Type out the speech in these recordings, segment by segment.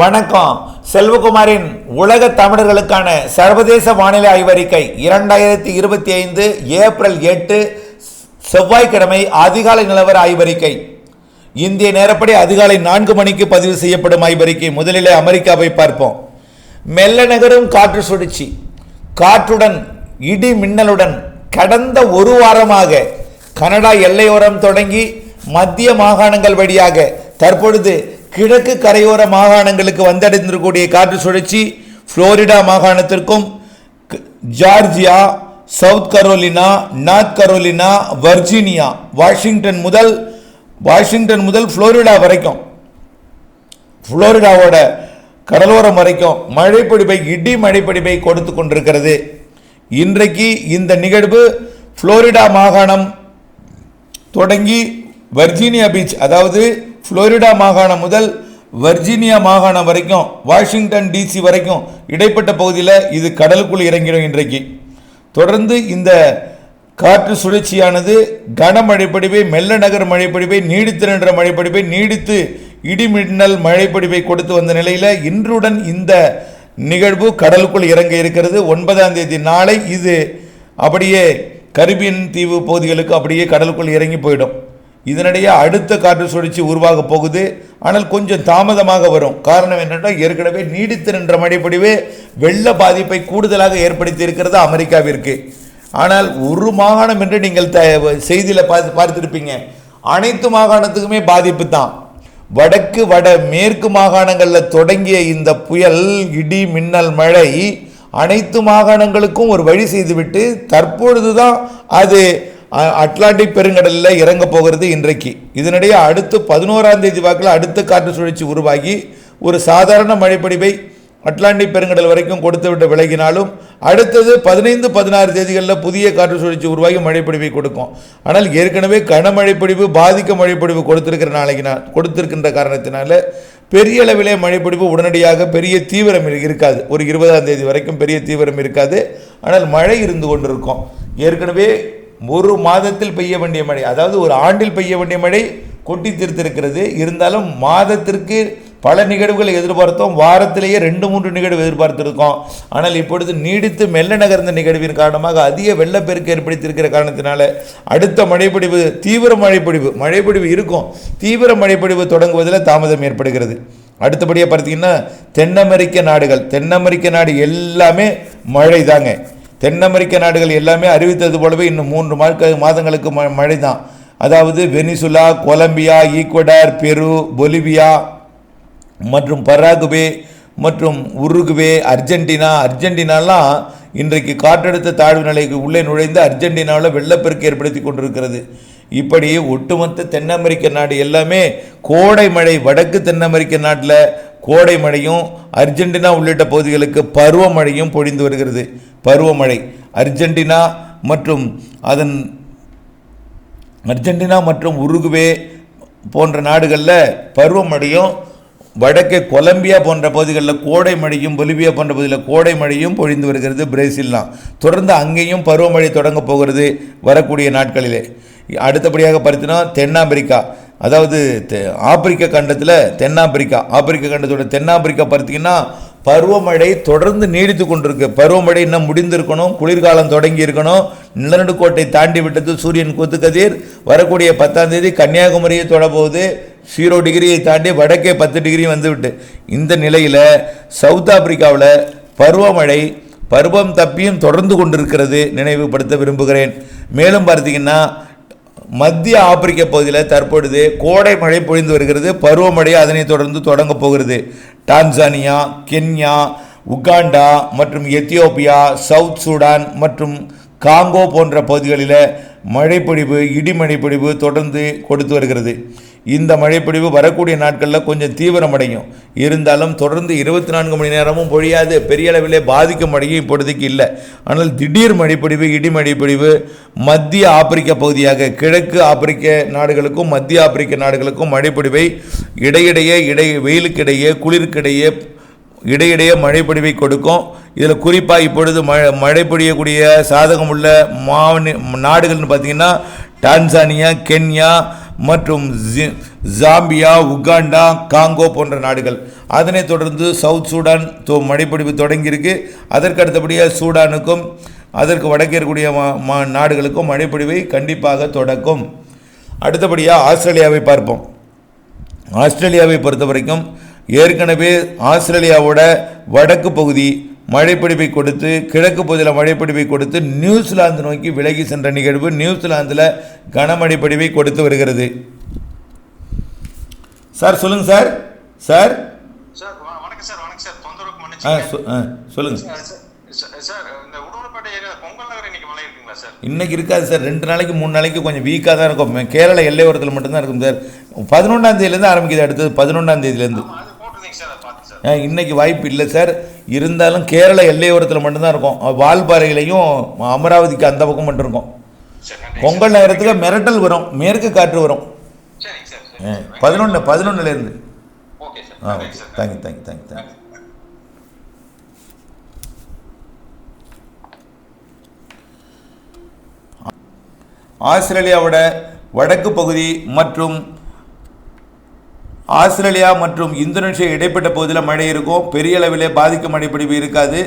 வணக்கம். செல்வகுமாரின் உலக தமிழர்களுக்கான சர்வதேச வானிலை ஆய்வறிக்கை இரண்டாயிரத்தி இருபத்தி ஐந்து ஏப்ரல் எட்டு செவ்வாய்க்கிழமை அதிகாலை நிலவர ஆய்வறிக்கை. இந்திய நேரப்படி அதிகாலை நான்கு மணிக்கு பதிவு செய்யப்படும் ஆய்வறிக்கை. முதலிலே அமெரிக்காவை பார்ப்போம். மெல்ல நகரும் காற்று சுழற்சி. காற்றுடன் இடி மின்னலுடன் கடந்த ஒரு வாரமாக கனடா எல்லையோரம் தொடங்கி மத்திய மாகாணங்கள் வழியாக தற்பொழுது கிழக்கு கரையோர மாகாணங்களுக்கு வந்தடைந்திருக்கக்கூடிய காற்று சுழற்சி புளோரிடா மாகாணத்திற்கும் க- Georgia South Carolina North Carolina Virginia Washington முதல் வாஷிங்டன் முதல் புளோரிடா வரைக்கும் புளோரிடாவோட கடலோரம் வரைக்கும் மழைப்பிடிப்பை இடி மழைப்பிடிப்பை கொடுத்து கொண்டிருக்கிறது. இன்றைக்கு இந்த நிகழ்வு புளோரிடா மாகாணம் தொடங்கி வர்ஜீனியா பீச் அதாவது புளோரிடா மாகாணம் முதல் வர்ஜீனியா மாகாணம் வரைக்கும் வாஷிங்டன் டிசி வரைக்கும் இடைப்பட்ட பகுதியில் இது கடலுக்குள் இறங்கிடும் இன்றைக்கு. தொடர்ந்து இந்த காற்று சுழற்சியானது கனமழைப்படிவை மெல்ல நகர் மழைப்படிவை நீடித்து நின்ற மழைப்படிவை நீடித்து இடிமின்னல் மழைப்படிவை கொடுத்து வந்த நிலையில் இன்றுடன் இந்த நிகழ்வு கடலுக்குள் இறங்க இருக்கிறது. ஒன்பதாம் தேதி நாளை இது அப்படியே கரிபியன் தீவு பகுதிகளுக்கு அப்படியே கடலுக்குள் இறங்கி போயிடும். இதனிடையே அடுத்த காற்று சுழற்சி உருவாக போகுது. ஆனால் கொஞ்சம் தாமதமாக வரும். காரணம் என்னென்றால் ஏற்கனவே நீடித்து நின்ற மழைப்பொழிவே வெள்ள பாதிப்பை கூடுதலாக ஏற்படுத்தி இருக்கிறது அமெரிக்காவிற்கு. ஆனால் ஒரு மாகாணம் என்று நீங்கள் த செய்தியில் பார்த்து பார்த்துருப்பீங்க. அனைத்து மாகாணத்துக்குமே பாதிப்பு தான். வடக்கு வட மேற்கு மாகாணங்களில் தொடங்கிய இந்த புயல் இடி மின்னல் மழை அனைத்து மாகாணங்களுக்கும் ஒரு வழி செய்துவிட்டு தற்பொழுது தான் அது அட்லாண்டிக் பெருங்கடலில் இறங்க போகிறது இன்றைக்கு. இதனிடையே அடுத்து பதினோராம் தேதி வாக்கில் அடுத்த காற்று சுழற்சி உருவாகி ஒரு சாதாரண மழைப்படிவை அட்லாண்டிக் பெருங்கடல் வரைக்கும் கொடுத்து விட்டு விலகினாலும் அடுத்தது பதினைந்து பதினாறு தேதிகளில் புதிய காற்று சுழற்சி உருவாகி மழைப்பொழிவை கொடுக்கும். ஆனால் ஏற்கனவே கனமழைப்பொழிவு பாதிக்க மழைப்பொழிவு கொடுத்திருக்கிற நாளைக்கு நான் கொடுத்திருக்கின்ற காரணத்தினால பெரிய அளவிலே மழைப்பொழிவு உடனடியாக பெரிய தீவிரம் இருக்காது. ஒரு இருபதாம் தேதி வரைக்கும் பெரிய தீவிரம் இருக்காது. ஆனால் மழை இருந்து கொண்டிருக்கும். ஏற்கனவே ஒரு மாதத்தில் பெய்ய வேண்டிய மழை. அதாவது ஒரு ஆண்டில் பெய்ய வேண்டிய மழை கொட்டி தீர்த்திருக்கிறது. இருந்தாலும் மாதத்திற்கு பல நிகழ்வுகளை எதிர்பார்த்தோம். வாரத்திலேயே ரெண்டு மூன்று நிகழ்வு எதிர்பார்த்திருக்கோம். ஆனால் இப்பொழுது நீடித்து மெல்ல நகர்ந்த நிகழ்வின் காரணமாக அதிக வெள்ளப்பெருக்கு ஏற்படுத்தியிருக்கிற காரணத்தினால அடுத்த மழைப்பொழிவு தீவிர மழைப்பொழிவு மழைப்பொழிவு இருக்கும். தீவிர மழைப்பொழிவு தொடங்குவதில் தாமதம் ஏற்படுகிறது. அடுத்தபடியாக பார்த்தீங்கன்னா தென் அமெரிக்க நாடுகள் தென் அமெரிக்க நாடு எல்லாமே மழை தாங்க தென் அமெரிக்க நாடுகள் எல்லாமே அறிவித்தது போலவே இன்னும் மூன்று மாத மாதங்களுக்கு ம மழை தான் அதாவது Venezuela Colombia Ecuador Peru Bolivia மற்றும் பராகுவே மற்றும் உருகுவே அர்ஜென்டினா. அர்ஜென்டினாலாம் இன்றைக்கு காற்றழுத்த தாழ்வு நிலைக்கு உள்ளே நுழைந்து அர்ஜென்டினாவில் வெள்ளப்பெருக்கு ஏற்படுத்தி கொண்டிருக்கிறது. இப்படி ஒட்டுமொத்த தென் அமெரிக்க நாடு எல்லாமே கோடை மழை வடக்கு தென் அமெரிக்க நாட்டில் கோடை மழையும் அர்ஜென்டினா உள்ளிட்ட பகுதிகளுக்கு பருவமழையும் பொழிந்து வருகிறது. பருவமழை அர்ஜென்டினா மற்றும் அதன் அர்ஜென்டினா மற்றும் உருகுவே போன்ற நாடுகளில் பருவமழையும் வடக்கே கொலம்பியா போன்ற பகுதிகளில் கோடை மழையும் பொலிவியா போன்ற பகுதியில் கோடை மழையும் பொழிந்து வருகிறது பிரேசில்லாம். தொடர்ந்து அங்கேயும் பருவமழை தொடங்க போகிறது வரக்கூடிய நாட்களிலே. அடுத்தபடியாக பார்த்தீங்கன்னா தென்னாப்பிரிக்கா. அதாவது தெ- ஆப்பிரிக்க கண்டத்தில் தென்னாப்பிரிக்கா. ஆப்பிரிக்க கண்டத்தோட தென்னாப்பிரிக்கா பார்த்தீங்கன்னா பருவமழை தொடர்ந்து நீடித்து கொண்டிருக்கு. பருவமழை இன்னும் முடிந்திருக்கணும் குளிர்காலம் தொடங்கி இருக்கணும். நிலநடுக்கோட்டை தாண்டி விட்டது சூரியன் கூத்துக்கதிர். வரக்கூடிய பத்தாம் தேதி கன்னியாகுமரியை தொடபோது ஜீரோ டிகிரியை தாண்டி வடக்கே பத்து டிகிரி வந்துவிட்டு இந்த நிலையில் சவுத் ஆப்பிரிக்காவில் பருவமழை பருவம் தப்பியும் தொடர்ந்து கொண்டிருக்கிறது நினைவுபடுத்த விரும்புகிறேன். மேலும் பார்த்தீங்கன்னா மத்திய ஆப்பிரிக்க பகுதியில் தற்பொழுது கோடை மழை பொழிந்து வருகிறது. பருவமழை அதனைத் தொடர்ந்து தொடங்க போகிறது. டான்சானியா கென்யா உகாண்டா மற்றும் எத்தியோப்பியா சவுத் சூடான் மற்றும் காங்கோ போன்ற பகுதிகளில் மழைப்பொழிவு இடிமழைப்பொழிவு தொடர்ந்து கொடுத்து வருகிறது. இந்த மழைப்பொழிவு வரக்கூடிய நாட்களில் கொஞ்சம் தீவிரமடையும் இருந்தாலும் தொடர்ந்து இருபத்தி நான்கு மணி நேரமும் பொழியாது. பெரிய அளவிலே பாதிக்கும் மழையும் இப்பொழுதுக்கு இல்லை. ஆனால் திடீர் மழைப்பொழிவு இடிமழைப்பொழிவு மத்திய ஆப்பிரிக்க பகுதியாக கிழக்கு ஆப்பிரிக்க நாடுகளுக்கும் மத்திய ஆப்பிரிக்க நாடுகளுக்கும் மழைப்பொழிவை இடையிடையே இடை வெயிலுக்கிடையே குளிருக்கிடையே இடையிடையே மழை கொடுக்கும். இதில் குறிப்பாக இப்பொழுது மழை மழை பொழியக்கூடிய சாதகம் உள்ள மாநில நாடுகள்னு பார்த்தீங்கன்னா டான்சானியா கென்யா மற்றும் ஜி- ஜாம்பியா உகாண்டா காங்கோ போன்ற நாடுகள். அதனைத் தொடர்ந்து சவுத் சூடான் தொ- மழைப்பொழிவு தொடங்கியிருக்கு. அதற்கு அடுத்தபடியாக சூடானுக்கும் அதற்கு வடக்கே இருக்கக்கூடிய மா- மா- நாடுகளுக்கும் மழைப்பொழிவை கண்டிப்பாக தொடக்கும். அடுத்தபடியாக ஆஸ்திரேலியாவை பார்ப்போம். ஆஸ்திரேலியாவை பொறுத்த வரைக்கும் ஏற்கனவே ஆஸ்திரேலியாவோட வடக்கு பகுதி மழைப்பிடிப்பை கொடுத்து கிழக்கு பகுதியில் மழைப்பிடிப்பை கொடுத்து நியூசிலாந்து நோக்கி விலகி சென்ற நிகழ்வு நியூசிலாந்தில் கனமழை கொடுத்து வருகிறது. சார் சொல்லுங்க சார். சார். வணக்கம் சார் வணக்கம் சார். தொந்தரவுக்கு ஆ சொல்லுங்க. சார், இந்த உடுமலைப்பேட்டை ஏரியா பொங்கல் நகர் இன்னைக்கு மழை இருக்குங்களா சார்? இன்னைக்கு இருக்காது சார். ரெண்டு நாளைக்கு மூணு நாளைக்கு கொஞ்சம் வீக்காக தான் இருக்கும். கேரள எல்லையோரத்தில் மட்டும்தான் இருக்கும் சார். பதினொன்றாம் தேதியிலேருந்து ஆரம்பிக்குது அடுத்தது பதினொன்றாம் தேதியிலேருந்து. இன்னைக்கு வாய்ப்பு இல்லை சார் இருந்தாலும் கேரள எல்லையோரத்தில் மட்டும்தான் இருக்கும் வால்பாறையிலையும் அமராவதிக்கு அந்த பக்கம் மட்டும் இருக்கும் பொங்கல் நகரத்துக்கு மிரட்டல் வரும் மேற்கு காற்று வரும் பதினொன்று பதினொன்னுலேருந்து okay sir ah sir thank you thank you thank you thank you ஆஸ்திரேலியாவோட வடக்கு பகுதி மற்றும் ஆஸ்திரேலியா மற்றும் இந்தோனேஷியா இடைப்பட்ட பகுதியில் மழை இருக்கும். பெரிய அளவில் பாதிக்கும் மழைப்பிடிப்பு இருக்காது.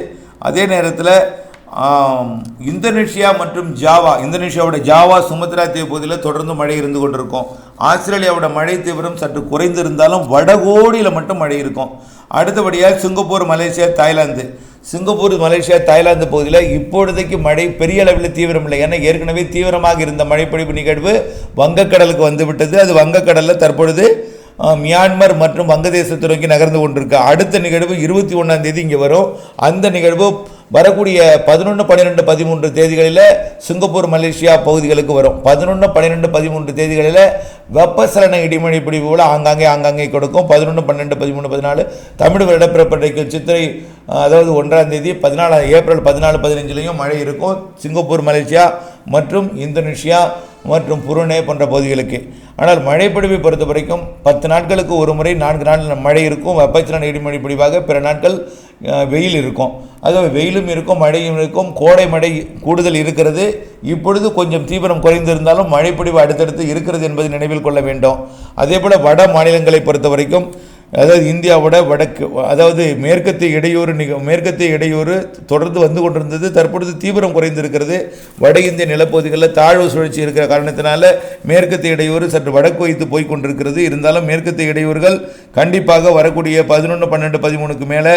அதே நேரத்தில் இந்தோனேஷியா மற்றும் ஜாவா இந்தோனேஷியாவோட ஜாவா சுமத்ரா தீவு பகுதியில் தொடர்ந்து மழை இருந்து கொண்டிருக்கும். ஆஸ்திரேலியாவோட மழை தீவிரம் சற்று குறைந்திருந்தாலும் வடகோடியில் மட்டும் மழை இருக்கும். அடுத்தபடியாக Singapore Malaysia Thailand. Singapore Malaysia Thailand பகுதியில் இப்பொழுதைக்கு மழை பெரிய அளவில் தீவிரம் இல்லை. ஏன்னா ஏற்கனவே தீவிரமாக இருந்த மழைப்பொழிவு நிகழ்வு வங்கக்கடலுக்கு வந்துவிட்டது. அது வங்கக்கடலில் தற்பொழுது மியான்மர் மற்றும் வங்கதேசத்தை நோக்கி நகர்ந்து கொண்டிருக்கு. அடுத்த நிகழ்வு இருபத்தி ஒன்றாம் தேதி இங்கே வரும். அந்த நிகழ்வு வரக்கூடிய பதினொன்று பன்னிரெண்டு பதிமூன்று தேதிகளில் சிங்கப்பூர் மலேசியா பகுதிகளுக்கு வரும். பதினொன்று பன்னிரெண்டு பதிமூன்று தேதிகளில் வெப்பசலன இடிமழை பிடிவுகளை ஆங்காங்கே ஆங்காங்கே கொடுக்கும். பதினொன்று பன்னெண்டு பதிமூணு பதினாலு தமிழ் வருடப்பிறப்படைக்கு சித்திரை அதாவது ஒன்றாம் தேதி பதினாலு ஏப்ரல் பதினாலு பதினஞ்சுலேயும் மழை இருக்கும். சிங்கப்பூர் மலேசியா மற்றும் இந்தோனேஷியா மற்றும் புருனே போன்ற பகுதிகளுக்கு. ஆனால் மழைப்பொழிவை பொறுத்த வரைக்கும் பத்து நாட்களுக்கு ஒரு முறை நான்கு நாள் மழை இருக்கும். வெப்பச்சலன இடிமழை பிடிவாக பிற நாட்கள் வெயில் இருக்கும். ஆகவே வெயிலும் இருக்கும் மழையும் இருக்கும். கோடை மழை கூடுதல் இருக்கிறது. இப்பொழுது கொஞ்சம் தீவிரம் குறைந்திருந்தாலும் மழைப்பொழிவு அடுத்தடுத்து இருக்கிறது என்பதை நினைவில் கொள்ள வேண்டும். அதே போல் வட மாநிலங்களை பொறுத்த வரைக்கும் அதாவது இந்தியாவோட வடக்கு அதாவது மேற்கத்திய இடையூறு நிக மேற்கத்திய இடையூறு தொடர்ந்து வந்து கொண்டிருந்தது தற்பொழுது தீவிரம் குறைந்திருக்கிறது. வட இந்திய நிலப்பகுதிகளில் தாழ்வு சுழற்சி இருக்கிற காரணத்தினால மேற்கத்திய இடையூறு சற்று வடக்கு வைத்து போய் கொண்டிருக்கிறது. இருந்தாலும் மேற்கத்திய இடையூறுகள் கண்டிப்பாக வரக்கூடிய பதினொன்று பன்னெண்டு பதிமூணுக்கு மேலே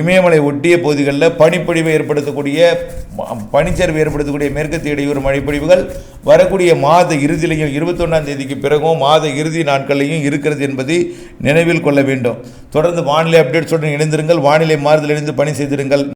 இமயமலை ஒட்டிய பகுதிகளில் பனிப்பொழிவை ஏற்படுத்தக்கூடிய பனிச்சரிவு ஏற்படுத்தக்கூடிய மேற்கத்திய இடையூறு மழைப்பொழிவுகள் வரக்கூடிய மாத இறுதியிலையும் இருபத்தொன்னாம் தேதிக்கு பிறகும் மாத இறுதி நாட்களையும் இருக்கிறது என்பதை நினைவில் கொள்ள வேண்டும். தொடர்ந்து வானிலை அப்டேட்ஸுடன் இணைந்திருங்கள். வானிலை மாறுதல் இணைந்து பணி செய்திருங்கள்.